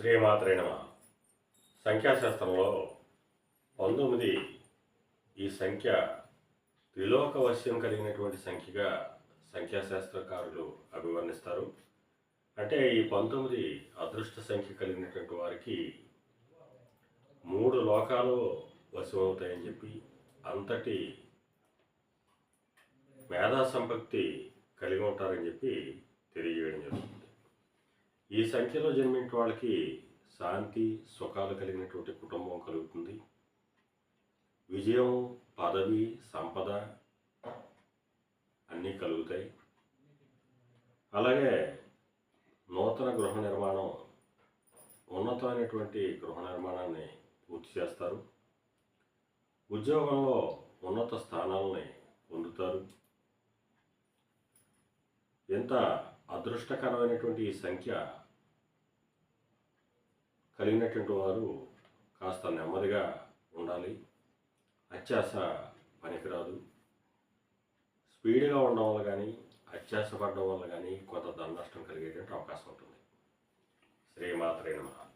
శ్రీమాత్రేణమ సంఖ్యాశాస్త్రంలో పంతొమ్మిది ఈ సంఖ్య త్రిలోక వశ్యం కలిగినటువంటి సంఖ్యగా సంఖ్యాశాస్త్రకారులు అభివర్ణిస్తారు. అంటే ఈ పంతొమ్మిది అదృష్ట సంఖ్య కలిగినటువంటి వారికి మూడు లోకాలు వశమవుతాయని చెప్పి అంతటి మేధా సంపత్తి కలిగి ఉంటారని చెప్పి ఈ సంఖ్యలో జన్మించిన వాళ్ళకి శాంతి సుఖాలు కలిగినటువంటి కుటుంబం కలుగుతుంది. విజయం పదవి సంపద అన్నీ కలుగుతాయి. అలాగే నూతన గృహ నిర్మాణం ఉన్నతమైనటువంటి గృహ నిర్మాణాన్ని పూర్తి చేస్తారు. ఉద్యోగంలో ఉన్నత స్థానాలని పొందుతారు. ఎంత అదృష్టకరమైనటువంటి ఈ సంఖ్య కలిగినటువంటి వారు కాస్త నెమ్మదిగా ఉండాలి. అత్యాస పనికిరాదు. స్పీడ్గా ఉండడం వల్ల కానీ అత్యాస పడడం వల్ల కానీ కొంత ధన నష్టం కలిగేటువంటి అవకాశం ఉంటుంది. శ్రీమాత్రే మహా